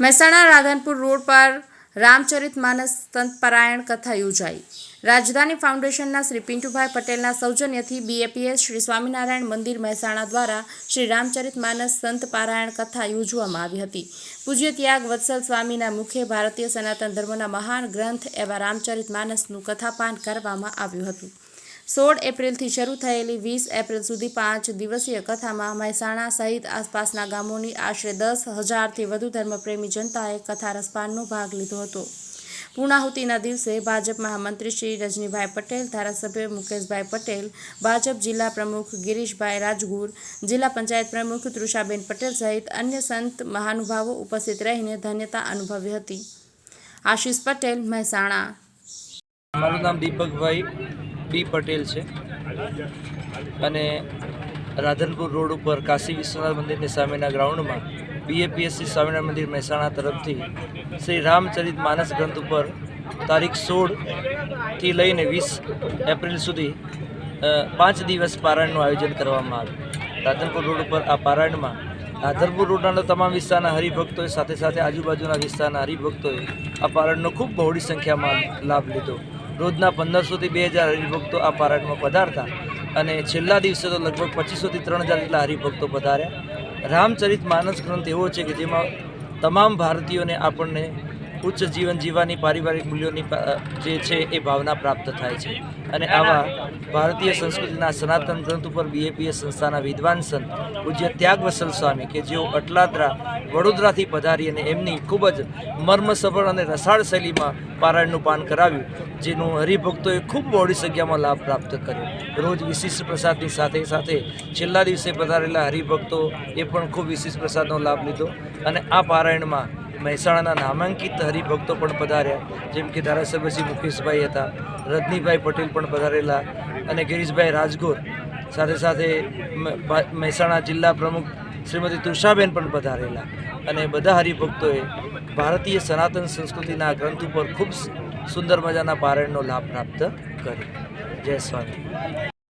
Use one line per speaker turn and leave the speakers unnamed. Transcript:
Mehsana Radhanpur road પર રામચરિત માનસ સંતપરાયણ કથા યોજાઈ. રાજધાની ફાઉન્ડેશનના શ્રી પિન્ટુભાઈ પટેલના સૌજન્યથી બીએપીએસ શ્રી સ્વામિનારાયણ મંદિર મહેસાણા દ્વારા શ્રી રામચરિત માનસ સંત પારાયણ કથા યોજવામાં આવી હતી. પૂજ્ય ત્યાગ વત્સલ સ્વામીના મુખે ભારતીય સનાતન ધર્મના મહાન ગ્રંથ એવા રામચરિત માનસનું કથાપાન કરવામાં આવ્યું હતું. સોળ એપ્રિલથી શરૂ થયેલી વીસ એપ્રિલ સુધી પાંચ દિવસીય કથામાં મહેસાણા સહિત આસપાસના ગામોની આશરે દસ હજારથી વધુ ધર્મપ્રેમી જનતાએ કથા રસપાનનો ભાગ લીધો હતો. પૂર્ણાહુતિના દિવસે ભાજપ મહામંત્રી શ્રી રજનીભાઈ પટેલ, ધારાસભ્ય મુકેશભાઈ પટેલ, ભાજપ જિલ્લા પ્રમુખ ગિરીશભાઈ રાજગુર, જિલ્લા પંચાયત પ્રમુખ તૃષાબેન પટેલ સહિત અન્ય સંત મહાનુભાવો ઉપસ્થિત રહીને ધન્યતા અનુભવી હતી. આશીષ પટેલ, મહેસાણા.
મારું નામ દીપકભાઈ બી પટેલ છે. અને રાધનપુર રોડ ઉપર કાશી વિશ્વનાથ મંદિરની સામેના ગ્રાઉન્ડમાં બીએપીએસસી સ્વામિનારાયણ મંદિર મહેસાણા તરફથી શ્રી રામચરિત માનસ ગ્રંથ ઉપર તારીખ સોળથી લઈને વીસ એપ્રિલ સુધી પાંચ દિવસ પારાયણનું આયોજન કરવામાં આવ્યું રાધનપુર રોડ ઉપર આ પારાયણમાં રાધનપુર રોડના તમામ વિસ્તારના હરિભક્તોએ સાથે સાથે આજુબાજુના વિસ્તારના હરિભક્તોએ આ પારાયણનો ખૂબ બહોળી સંખ્યામાં લાભ લીધો. રોજના પંદરસોથી બે હજાર હરિભક્તો આ પારાયણમાં પધારતા અને છેલ્લા દિવસે તો લગભગ પચીસોથી ત્રણ હજાર જેટલા હરિભક્તો પધાર્યા. રામચરિત માનસ ગ્રંથ એવો છે કે જેમાં તમામ ભારતીયોને આપણને ઉચ્ચ જીવન જીવવાની પારિવારિક મૂલ્યોની જે છે એ ભાવના પ્રાપ્ત થાય છે. અને આવા ભારતીય સંસ્કૃતિના સનાતન ગ્રંથ ઉપર બીએપીએ સંસ્થાના વિદ્વાન સંત પૂજ્ય ત્યાગ વસલ સ્વામી કે જેઓ અટલાદરા વડોદરાથી પધારી અને એમની ખૂબ જ મર્મસભર અને રસાળ શૈલીમાં પારાયણનું પાન કરાવ્યું, જેનું હરિભક્તોએ ખૂબ મોડી સંખ્યામાં લાભ પ્રાપ્ત કર્યો. રોજ વિશિષ્ટ પ્રસાદની સાથે સાથે છેલ્લા દિવસે પધારેલા હરિભક્તો એ પણ ખૂબ વિશિષ્ટ પ્રસાદનો લાભ લીધો અને આ પારાયણમાં મહેસાણાના નામાંકિત હરિભક્તો પણ પધાર્યા, જેમ કે ધારાસભ્ય શ્રી મુકેશભાઈ હતા, રજનીભાઈ પટેલ પણ પધારેલા અને ગિરીશભાઈ રાજગોર. સાથે સાથે મહેસાણા જિલ્લા પ્રમુખ શ્રીમતી તુષાબેન પણ પધારેલા. અને બધા હરિભક્તોએ ભારતીય સનાતન સંસ્કૃતિના ગ્રંથ ઉપર ખૂબ સુંદર મજાના પારાયણનો લાભ પ્રાપ્ત કર્યો. જય સ્વામી.